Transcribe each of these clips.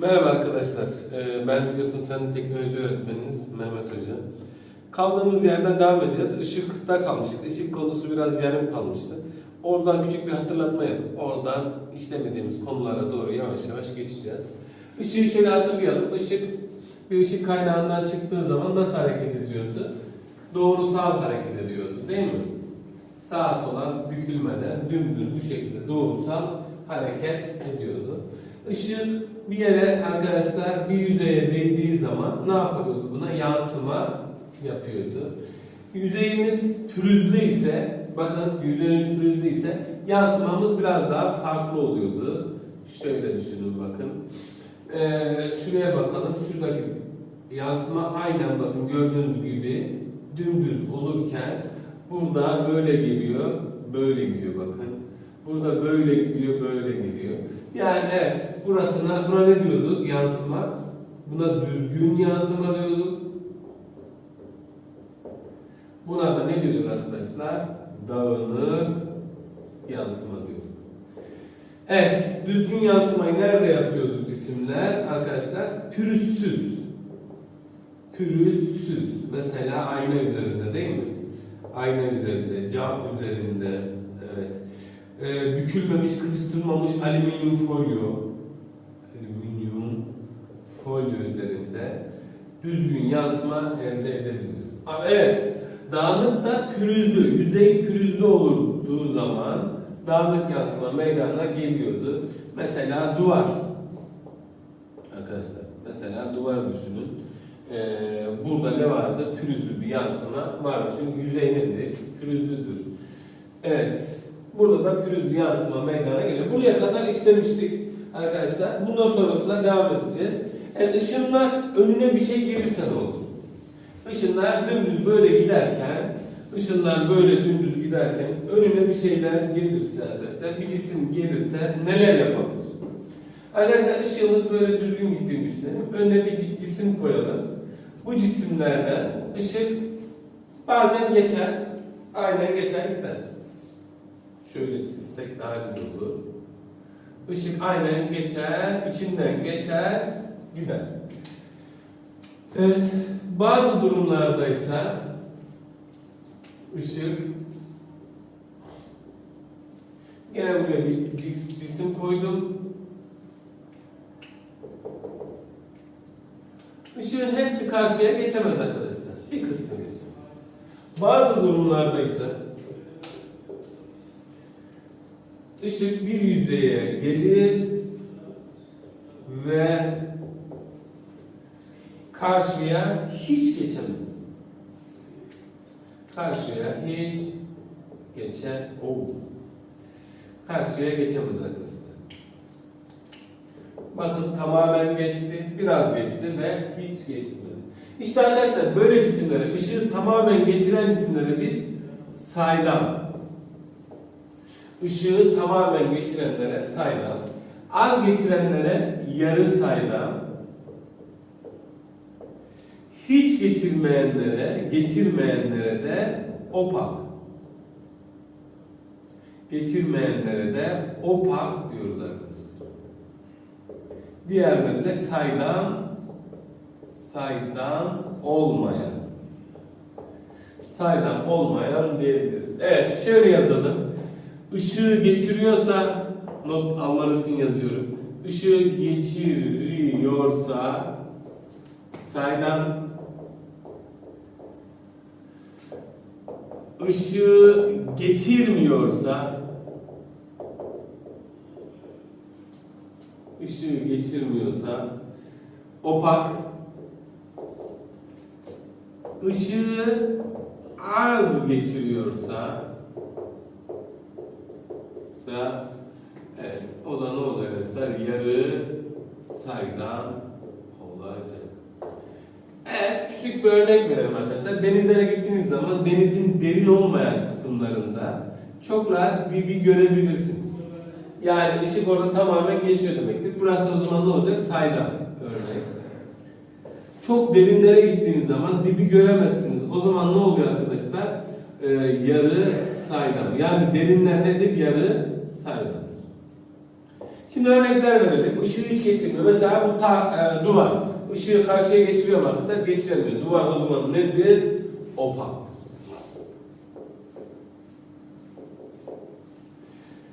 Merhaba arkadaşlar. Ee, Ben biliyorsun sen teknoloji öğretmeniniz Mehmet Hoca. Kaldığımız yerden devam edeceğiz. Işıkta kalmıştık. Işık konusu biraz yarım kalmıştı. Oradan küçük bir hatırlatma yapıp oradan işlemediğimiz konulara doğru yavaş yavaş geçeceğiz. Işığı şöyle hatırlayalım. Işık bir ışık kaynağından çıktığı zaman nasıl hareket ediyordu? Doğrusal hareket ediyordu değil mi? Sağa sola bükülmeden dümdüz bu şekilde doğrusal hareket ediyordu. Işık bir yere arkadaşlar bir yüzeye değdiği zaman ne yapıyordu buna? Yansıma yapıyordu. Yüzeyimiz pürüzlü ise bakın yüzeyin pürüzlü ise yansımamız biraz daha farklı oluyordu. Şöyle düşünün bakın. Ee, şuraya bakalım. Şuradaki yansıma aynen bakın gördüğünüz gibi dümdüz olurken burada böyle geliyor, böyle gidiyor bakın. Burada böyle gidiyor, böyle gidiyor. Yani evet, burasına, buna ne diyorduk yansıma? Buna düzgün yansıma diyorduk. Buna da ne diyorduk arkadaşlar? Dağınık yansıma diyorduk. Evet, düzgün yansımayı nerede yapıyorduk cisimler arkadaşlar? Pürüzsüz. Pürüzsüz. Mesela ayna üzerinde değil mi? Ayna üzerinde, cam üzerinde, evet. Ee, bükülmemiş, kırıştırılmamış alüminyum folyo, alüminyum folyo üzerinde düzgün yansıma elde edebiliriz. Evet, dağınık da pürüzlü, yüzey pürüzlü olduğu zaman dağınık yansıma meydana geliyordu. Mesela duvar. Arkadaşlar, mesela duvarı düşünün. Ee, burada ne vardı? Pürüzlü bir yansıma vardı. Çünkü yüzey nedir? Pürüzlüdür. Evet, burada da pürüzlü yansıma meydana geliyor. Buraya kadar işlemiştik arkadaşlar. Bundan sonrasına devam edeceğiz. Evet, ışınlar önüne bir şey gelirse ne olur? Işınlar dümdüz böyle giderken, ışınlar böyle dümdüz giderken önüne bir şeyler gelirse, arkadaşlar, bir cisim gelirse neler yapabilir? Arkadaşlar ışığımız böyle düzgün gittiğini düşünelim. Önüne bir cisim koyalım. Bu cisimlerden ışık bazen geçer, aynen geçer gider. Şöyle çizsek daha güzel olur. Işık aynen geçer, içinden geçer, gider. Evet, bazı durumlarda ise ışık Gene buraya bir cis- cisim koydum. Işığın hepsi karşıya geçemez arkadaşlar. Bir kısmı geçer. Bazı durumlarda ise ışık bir yüzeye gelir ve karşıya hiç geçemez. Karşıya hiç geçer. Oh. Karşıya geçemez arkadaşlar. Bakın tamamen geçti, biraz geçti ve hiç geçmedi. İşte arkadaşlar böyle cisimlere, ışığı tamamen geçiren cisimlere biz saydam. Işığı tamamen geçirenlere saydam. Az geçirenlere yarı saydam. Hiç geçirmeyenlere, geçirmeyenlere de opak. Geçirmeyenlere de opak diyoruz arkadaşlar. Diğerleri de saydam, saydam olmayan. Saydam olmayan diyebiliriz. Evet, şöyle yazalım. Işığı geçiriyorsa, not almanız için yazıyorum. Işığı geçiriyorsa, saydam ışığı geçirmiyorsa ışığı geçirmiyorsa opak ışığı az geçiriyorsa ise evet o da ne olacak arkadaşlar yarı saydam olacak. Evet küçük bir örnek verelim arkadaşlar. Denizlere gittiğiniz zaman denizin derin olmayan kısımlarında çok rahat dibi görebilirsiniz. Yani ışık orada tamamen geçiyor demektir. Burası o zaman ne olacak? Saydam örnek. Çok derinlere gittiğiniz zaman dibi göremezsiniz. O zaman ne oluyor arkadaşlar? Ee, yarı saydam. Yani derinler nedir? Yarı saydamdır. Şimdi örnekler verelim. Işığı hiç geçirmiyor. Mesela bu ta, e, duvar. Işığı karşıya geçiriyor mu arkadaşlar? Geçiremiyor. Duvar o zaman nedir? Opak.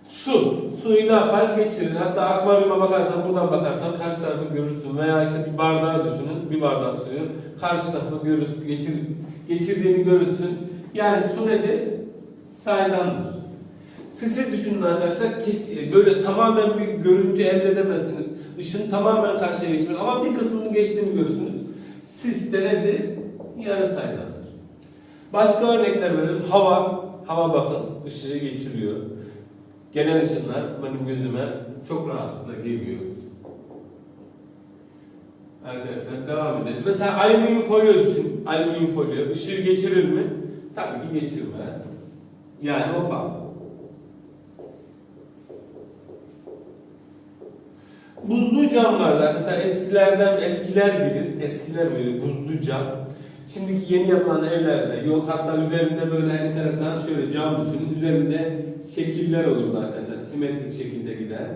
Su. Suyu ne yapar? Geçirir. Hatta akvaryuma bakarsan, buradan bakarsan karşı tarafı görürsün. Veya işte bir bardağı düşünün. Bir bardak suyu. Karşı tarafı görürsün. Geçir, geçirdiğini görürsün. Yani su nedir? Saydamdır. Sisi düşünün arkadaşlar. Kes, böyle tamamen bir görüntü elde edemezsiniz. Işın tamamen karşıya geçmez. Ama bir kısmını geçtiğini görürsünüz. Sis de nedir? Yarı saydamdır. Başka örnekler verelim. Hava. Hava bakın. ışığı geçiriyor. Gelen ışınlar benim gözüme çok rahatlıkla geliyor. Arkadaşlar devam edelim. Mesela alüminyum folyo düşün. Alüminyum folyo. Işığı geçirir mi? Tabii ki geçirmez. Yani opak. Buzlu camlarda arkadaşlar eskilerden eskiler bilir. Eskiler bilir buzlu cam. Şimdiki yeni yapılan evlerde yok hatta üzerinde böyle enteresan şöyle cam düşünün. Üzerinde şekiller olurdu arkadaşlar. Simetrik şekilde giden,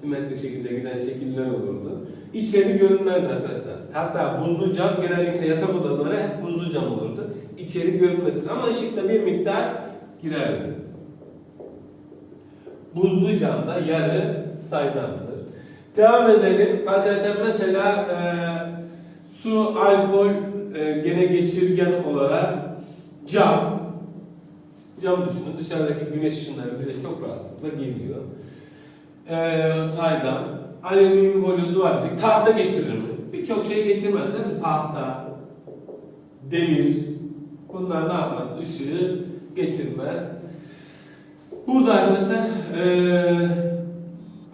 simetrik şekilde giden şekiller olurdu. İçeri görünmez arkadaşlar. Hatta buzlu cam genellikle yatak odaları hep buzlu cam olurdu. İçeri görünmesin ama ışıkta bir miktar girerdi. Buzlu camda yarı saydamdır. Devam edelim. Arkadaşlar mesela e, su, alkol e, gene geçirgen olarak cam. Cam düşünün dışarıdaki güneş ışınları bize çok rahatlıkla geliyor. E, saydam. Alüminyum folyo duvar dedik. Tahta geçirir mi? Birçok şey geçirmez değil mi? Tahta, demir. Bunlar ne yapmaz? Işığı geçirmez. Burada arkadaşlar eee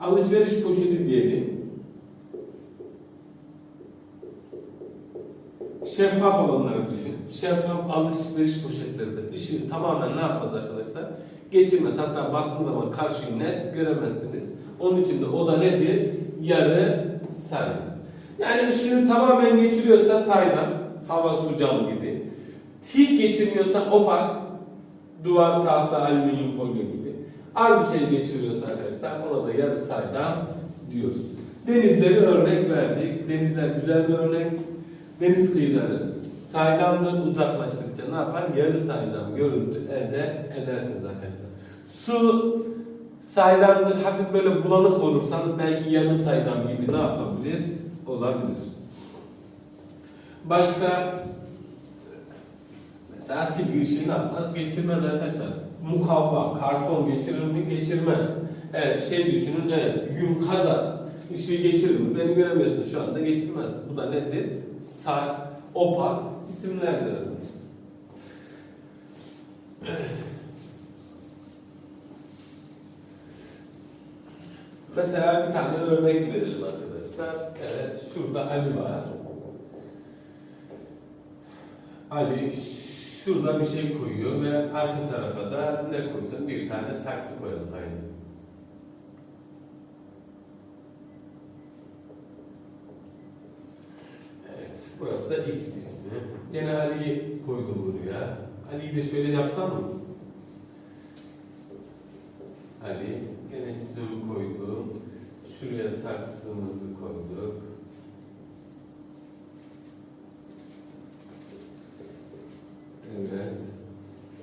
alışveriş poşeti diyelim. Şeffaf olanları düşün. Şeffaf alışveriş poşetleri de ışığı tamamen ne yapmaz arkadaşlar? Geçirmez. Hatta baktığınız zaman karşıyı net göremezsiniz. Onun için de o da nedir? Yarı saydam. Yani ışığı tamamen geçiriyorsa saydam. Hava, su, cam gibi. Hiç geçirmiyorsa opak. Duvar, tahta, alüminyum folyo gibi. Az bir şey geçiriyorsa arkadaşlar ona da yarı saydam diyoruz. Denizleri örnek verdik. Denizler güzel bir örnek. Deniz kıyıları saydamdan uzaklaştıkça ne yapar? Yarı saydam görüntü elde edersiniz arkadaşlar. Su saydamdır. Hafif böyle bulanık olursan belki yarım saydam gibi ne yapabilir? Olabilir. Başka Mesela silgi ışığı ne yapmaz? Geçirmez arkadaşlar. Mukavva, karton geçirir mi? Geçirmez. Evet, şey düşünün, evet, yum kazar. Işığı geçirir mi? Beni göremiyorsun şu anda, geçirmez. Bu da nedir? Sar, opak cisimlerdir. Evet. Mesela bir tane örnek verelim arkadaşlar. Evet, şurada Ali var. Ali şurada bir şey koyuyor ve arka tarafa da ne koysun? Bir tane saksı koyalım aynı. Evet, burası da X ismi. Yine Ali'yi koydum buraya. Ali'yi de şöyle yapsam mı? Ali, gene ismimi koydum. Şuraya saksımızı koyduk. Evet.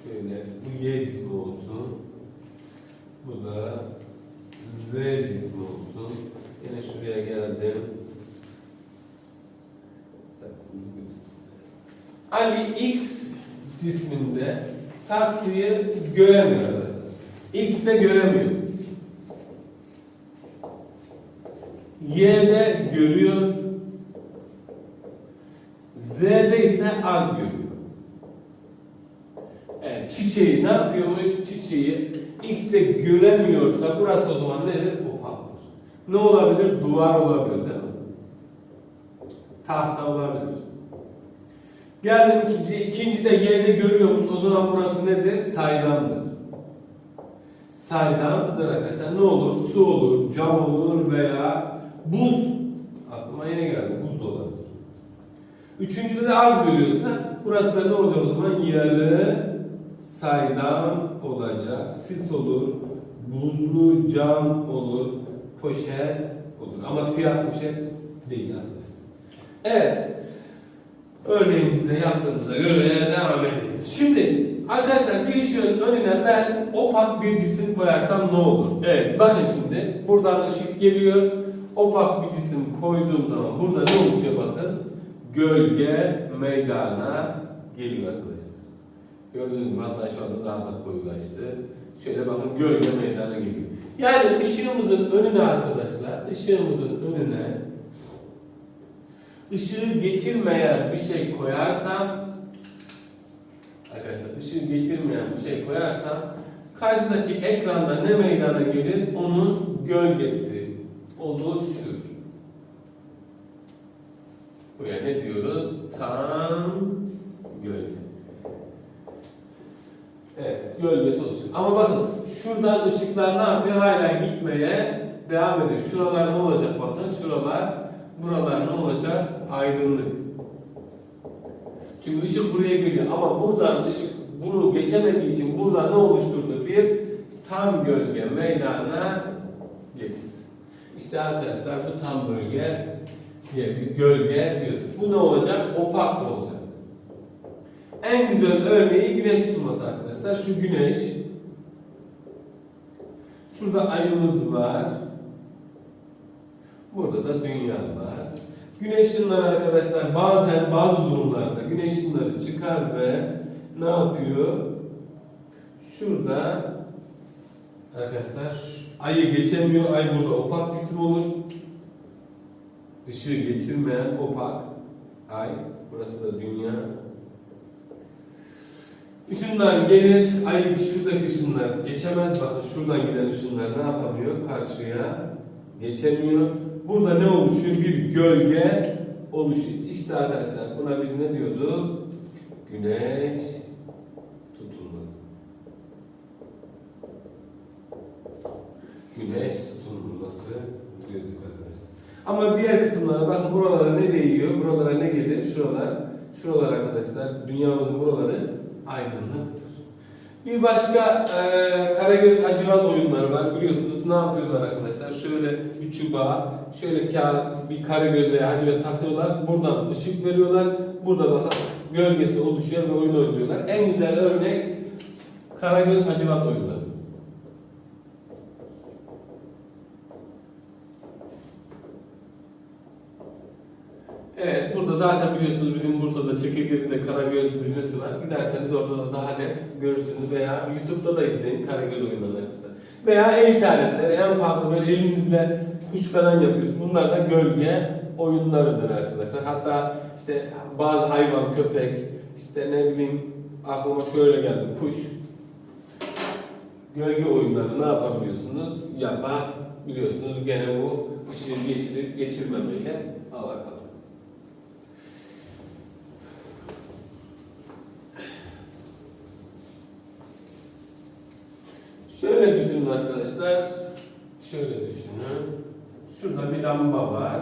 Şöyle bu Y cismi olsun. Bu da Z cismi olsun. Yine şuraya geldim. Ali X cisminde saksıyı göremiyor arkadaşlar. X de göremiyor. Y'de görüyor. Z'de ise az çiçeği ne yapıyormuş? Çiçeği X'te göremiyorsa burası o zaman nedir? Opaktır. Ne olabilir? Duvar olabilir değil mi? Tahta olabilir. Geldim ikinci, ikinci de Y'de görüyormuş. O zaman burası nedir? Saydamdır. Saydamdır arkadaşlar. Ne olur? Su olur, cam olur veya buz. Aklıma yeni geldi. Buz da olabilir. Üçüncüde de az görüyorsa burası da ne olacak o zaman? Yarı saydam olacak. Sis olur, buzlu cam olur, poşet olur. Ama siyah poşet değil arkadaşlar. Evet. Örneğimizi de yaptığımıza göre devam edelim. Şimdi arkadaşlar bir ışığın önüne ben opak bir cisim koyarsam ne olur? Evet bakın şimdi buradan ışık geliyor. Opak bir cisim koyduğum zaman burada ne oluşuyor bakın? Gölge meydana geliyor arkadaşlar. Gördüğünüz gibi hatta şu anda daha da koyulaştı. Şöyle bakın gölge meydana geliyor. Yani ışığımızın önüne arkadaşlar, ışığımızın önüne ışığı geçirmeyen bir şey koyarsam arkadaşlar ışığı geçirmeyen bir şey koyarsam karşıdaki ekranda ne meydana gelir? Onun gölgesi oluşur. Buraya ne diyoruz? Tam gölge. Evet, gölgesi oluşur. Ama bakın şuradan ışıklar ne yapıyor? Hala gitmeye devam ediyor. Şuralar ne olacak bakın? Şuralar, buralar ne olacak? Aydınlık. Çünkü ışık buraya geliyor. Ama buradan ışık bunu geçemediği için burada ne oluşturdu? Bir tam gölge meydana getirdi. İşte arkadaşlar bu tam bölge diye bir gölge diyoruz. Bu ne olacak? Opak olacak. En güzel örneği güneş tutulması arkadaşlar. Şu güneş. Şurada ayımız var. Burada da dünya var. Güneş ışınları arkadaşlar bazen bazı durumlarda güneş ışınları çıkar ve ne yapıyor? Şurada arkadaşlar ayı geçemiyor. Ay burada opak cisim olur. Işığı geçirmeyen opak ay. Burası da dünya. Işınlar gelir, ay şuradaki ışınlar geçemez. Bakın şuradan giden ışınlar ne yapamıyor? Karşıya geçemiyor. Burada ne oluşuyor? Bir gölge oluşuyor. İşte arkadaşlar buna biz ne diyorduk? Güneş tutulması. Güneş tutulması diyorduk arkadaşlar. Ama diğer kısımlara bakın buralara ne değiyor? Buralara ne gelir? Şuralar. Şuralar arkadaşlar dünyamızın buraları aydınlıktır. Bir başka e, Karagöz Hacivat oyunları var. Biliyorsunuz ne yapıyorlar arkadaşlar? Şöyle bir çubuğa, şöyle kağıt, bir karagöz veya hacivat takıyorlar. Buradan ışık veriyorlar. Burada bakın gölgesi oluşuyor ve oyun oynuyorlar. En güzel örnek Karagöz Hacivat oyunları. Evet, burada zaten biliyorsunuz bizim Bursa'da Çekirge'de Karagöz Müzesi var. Giderseniz orada da daha net görürsünüz veya YouTube'da da izleyin Karagöz oyunlarını arkadaşlar. Veya el işaretleri en fazla böyle elinizle kuş falan yapıyorsunuz. Bunlar da gölge oyunlarıdır arkadaşlar. Hatta işte bazı hayvan, köpek, işte ne bileyim aklıma şöyle geldi kuş. Gölge oyunları ne yapabiliyorsunuz? Yapabiliyorsunuz. Gene bu ışığı geçirip geçirmemeyle alakalı. Şöyle düşünün arkadaşlar. Şöyle düşünün. Şurada bir lamba var.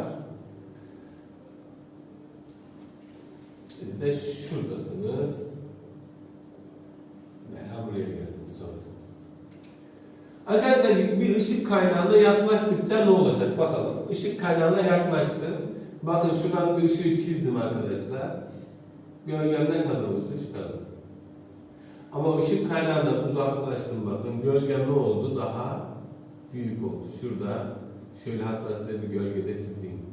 Siz de şuradasınız. Veya buraya geldiniz sonra. Arkadaşlar bir ışık kaynağına yaklaştıkça ne olacak? Bakalım. Işık kaynağına yaklaştı. Bakın şuradan bir ışığı çizdim arkadaşlar. Gölgem ne kadar? Şu kadar. Ama ışık kaynağından uzaklaştım bakın. Gölgem ne oldu? Daha büyük oldu. Şurada şöyle hatta size bir gölgede çizeyim.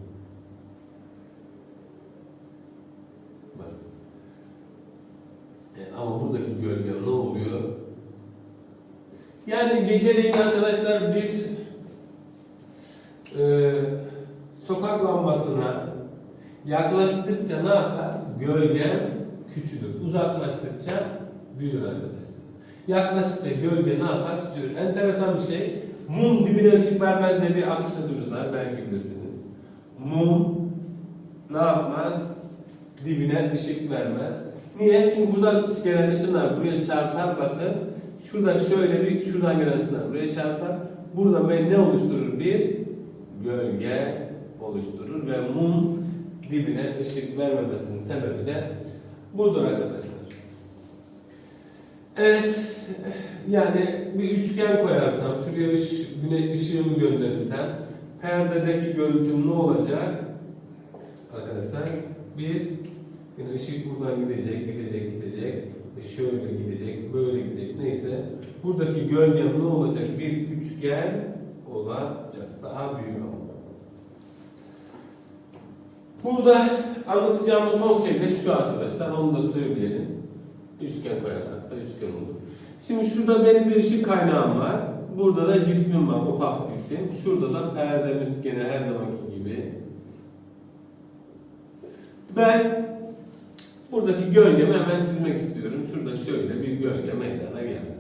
Ama buradaki gölgem ne oluyor? Yani geceleyin arkadaşlar bir e, sokak lambasına yaklaştıkça ne yapar? Gölge küçülür. Uzaklaştıkça büyür arkadaşlar. Yaklaştıkça gölge ne yapar? Küçülür. Enteresan bir şey. Mum dibine ışık vermez diye bir atasözümüz var. Belki bilirsiniz. Mum ne yapmaz? Dibine ışık vermez. Niye? Çünkü buradan gelen ışınlar buraya çarpar bakın. Şuradan şöyle bir, şuradan gelen ışınlar buraya çarpar. Burada ne oluşturur? Bir gölge oluşturur ve mum dibine ışık vermemesinin sebebi de budur arkadaşlar. Evet, yani bir üçgen koyarsam, şuraya ış, güneş ışığımı gönderirsem, perdedeki görüntüm ne olacak? Arkadaşlar bir yine ışık buradan gidecek, gidecek, gidecek. Şöyle gidecek, böyle gidecek. Neyse. Buradaki gölgem ne olacak? Bir üçgen olacak. Daha büyük ama. Burada anlatacağımız son şey de şu arkadaşlar. Onu da söyleyelim. Üçgen koyarsak da üçgen olur. Şimdi şurada benim bir ışık kaynağım var. Burada da cismim var, opak cisim. Şurada da perdemiz gene her zamanki gibi. Ben buradaki gölgemi hemen çizmek istiyorum. Şurada şöyle bir gölge meydana geldi.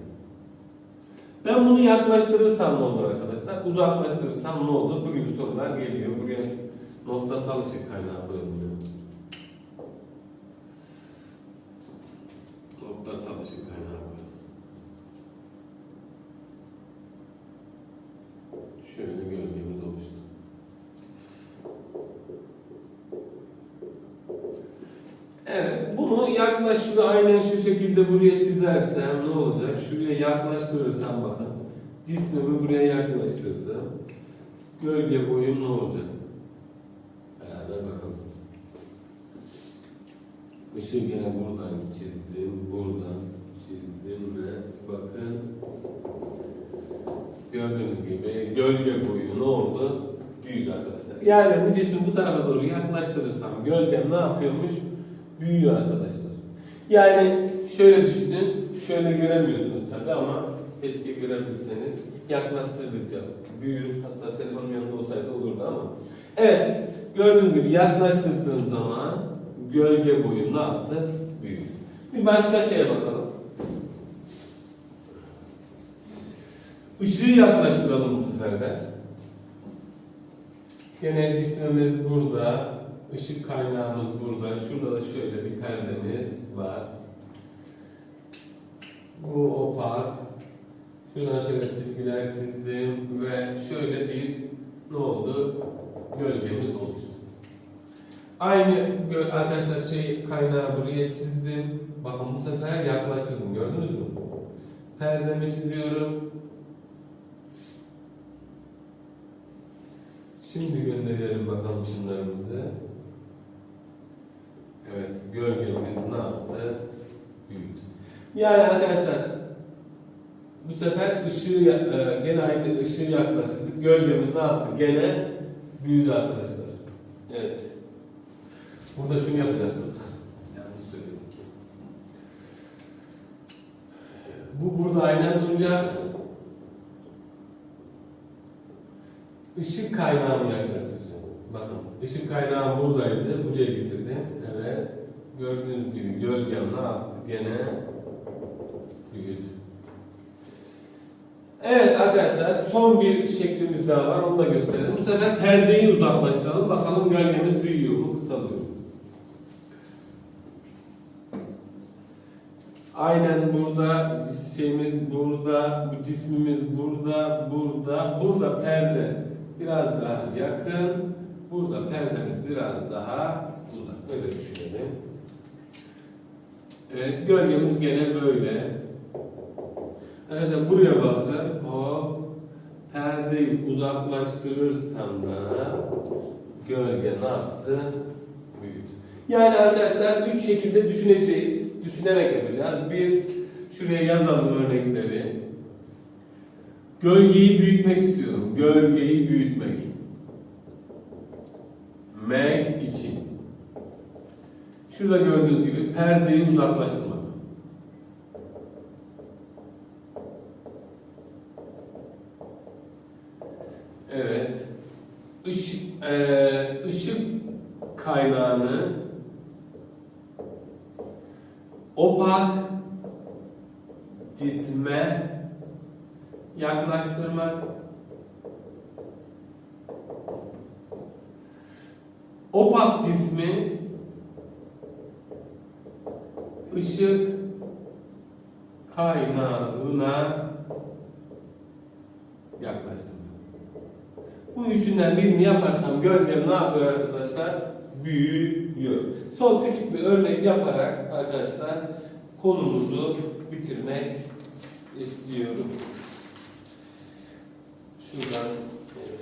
Ben bunu yaklaştırırsam ne olur arkadaşlar? Uzaklaştırırsam ne olur? Bu gibi sorular geliyor. Buraya noktasal ışık kaynağı koyalım kaynağı koyalım. Şöyle gölgemiz oluştu. Evet, bunu yaklaş şurada aynen şu şekilde buraya çizersem ne olacak? Şuraya yaklaştırırsam bakın. Cismimi buraya yaklaştırdım. Gölge boyum ne olacak? Beraber bakalım. Işığı gene buradan çizdim, buradan çizdim ve bakın gördüğünüz gibi gölge boyu ne oldu? Büyüdü arkadaşlar. Yani bu cismi bu tarafa doğru yaklaştırırsam gölgem ne yapıyormuş? Büyüyor arkadaşlar. Yani şöyle düşünün, şöyle göremiyorsunuz tabi ama keşke görebilseniz yaklaştırdıkça büyür. Hatta telefonum yanında olsaydı olurdu ama. Evet, gördüğünüz gibi yaklaştırdığım zaman gölge boyu ne yaptı? Büyüdü. Bir başka şeye bakalım. Işığı yaklaştıralım bu sefer de. Gene cismimiz burada. ışık kaynağımız burada. Şurada da şöyle bir perdemiz var. Bu opak. Şuradan şöyle çizgiler çizdim ve şöyle bir ne oldu? Gölgemiz oluştu. Aynı arkadaşlar şey kaynağı buraya çizdim. Bakın bu sefer yaklaştırdım. Gördünüz mü? Perdemi çiziyorum. Şimdi gönderelim bakalım ışınlarımızı. Evet, gölgemiz ne yaptı? Büyüdü. Yani arkadaşlar bu sefer ışığı e, gene aynı ışığı yaklaştırdık. Gölgemiz ne yaptı? Gene büyüdü arkadaşlar. Evet. Burada şunu yapacaktık. Yanlış söyledik. Bu burada aynen duracak. Işık kaynağımı yaklaştıracağım. Bakın ışık kaynağım buradaydı. Buraya getirdim. Evet. Gördüğünüz gibi gölgem ne yaptı? Gene büyüdü. Evet arkadaşlar son bir şeklimiz daha var. Onu da gösterelim. Bu sefer perdeyi uzaklaştıralım. Bakalım gölgemiz büyüyor mu? Kısalıyor mu? Aynen burada şeyimiz burada, bu cismimiz burada, burada, burada perde biraz daha yakın, burada perdemiz biraz daha uzak. Öyle düşünelim. Evet, gölgemiz gene böyle. Arkadaşlar buraya bakın. O perdeyi uzaklaştırırsam da gölge ne yaptı? Büyüdü. Yani arkadaşlar üç şekilde düşüneceğiz. Düşünerek yapacağız. Bir, şuraya yazalım örnekleri. Gölgeyi büyütmek istiyorum. Gölgeyi büyütmek. Meg için. Şurada gördüğünüz gibi perdeyi uzaklaştırmak. Evet. Işık, eee, ışık kaynağını opak cisme yaklaştırmak opak cismi ışık kaynağına yaklaştırmak. Bu üçünden birini yaparsam gölgem ne yapıyor arkadaşlar? büyüyor. Son küçük bir örnek yaparak arkadaşlar konumuzu bitirmek istiyorum. Şuradan evet.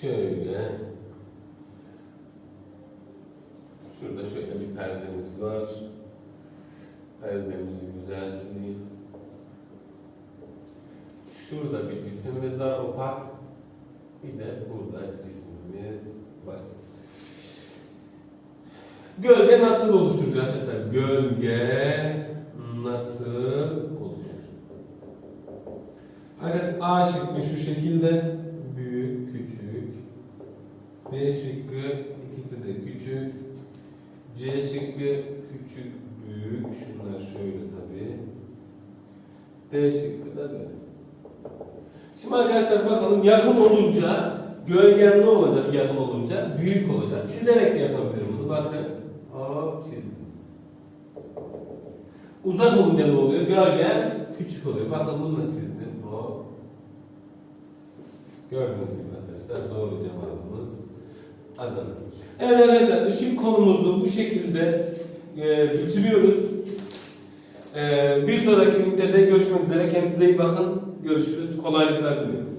Şöyle perdemiz var. Perdemizi güzel çizeyim. Şurada bir cisimimiz var opak. Bir de burada cismimiz var. Gölge nasıl oluşur arkadaşlar? Gölge nasıl oluşur? Arkadaşlar A şıkkı şu şekilde büyük, küçük. B şıkkı. C şıkkı küçük, büyük. Şunlar şöyle tabii. D şıkkı da böyle. Şimdi arkadaşlar bakalım yakın olunca gölgen ne olacak yakın olunca? Büyük olacak. Çizerek de yapabilirim bunu. Bakın. Hop çizdim. Uzak olunca ne oluyor? Gölgen küçük oluyor. Bakın bunu da çizdim. Hop. Gördüğünüz gibi arkadaşlar doğru cevabımız Adana. Evet arkadaşlar ışık konumuzu bu şekilde e, bitiriyoruz. E, bir sonraki ünitede görüşmek üzere. Kendinize iyi bakın. Görüşürüz. Kolaylıklar diliyorum.